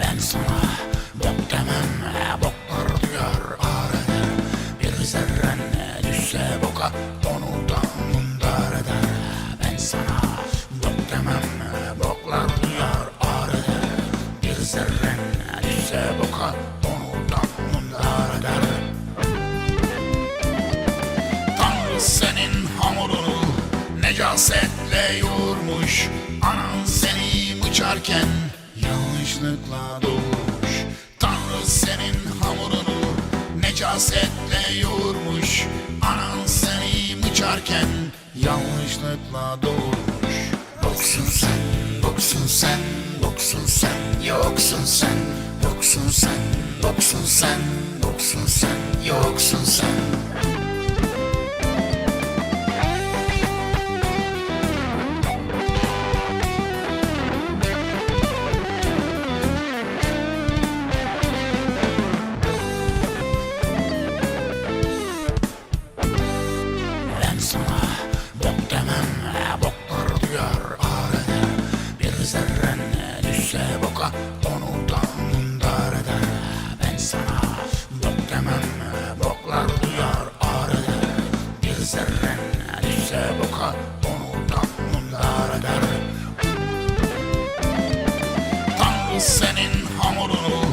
Ben sana bok demem Boklar duyar ağır eder Bir zerren düşse boka Onu da mundar eder. Ben sana bok demem Boklar duyar ağır eder Bir zerren düşse boka Onu da mundar eder. Tanrı senin hamurunu necasetle yoğurmuş. Anan seni mıçarken yanlışlıkla doğmuş. Tanrı senin hamurunu necasetle yoğurmuş. Anan seni mıçarken yanlışlıkla doğmuş Boksun sen, boksun sen, boksun sen, yoksun sen Boksun sen, boksun sen, boksun sen, yoksun sen düşse boka Onu da mundar eder Ben sana bok demem Boklar duyar ağır eder Bir zerren düşse boka Onu da mundar eder Tanrı senin hamurunu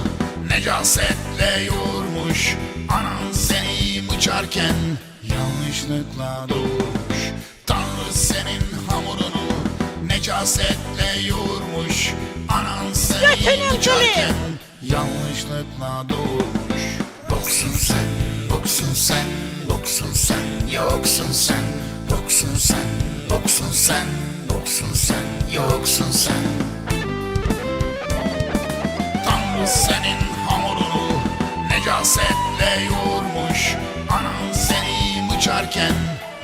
necasetle yoğurmuş. Anan seni mıçarken yanlışlıkla doğmuş necasetle yoğurmuş Anan seni mıçarken yanlışlıkla doğmuş Boksun sen, boksun sen, boksun sen, yoksun sen Boksun sen, boksun sen, boksun sen, yoksun sen. Tanrı senin hamurunu necasetle yoğurmuş. Anan seni mıçarken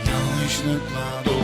yanlışlıkla doğmuş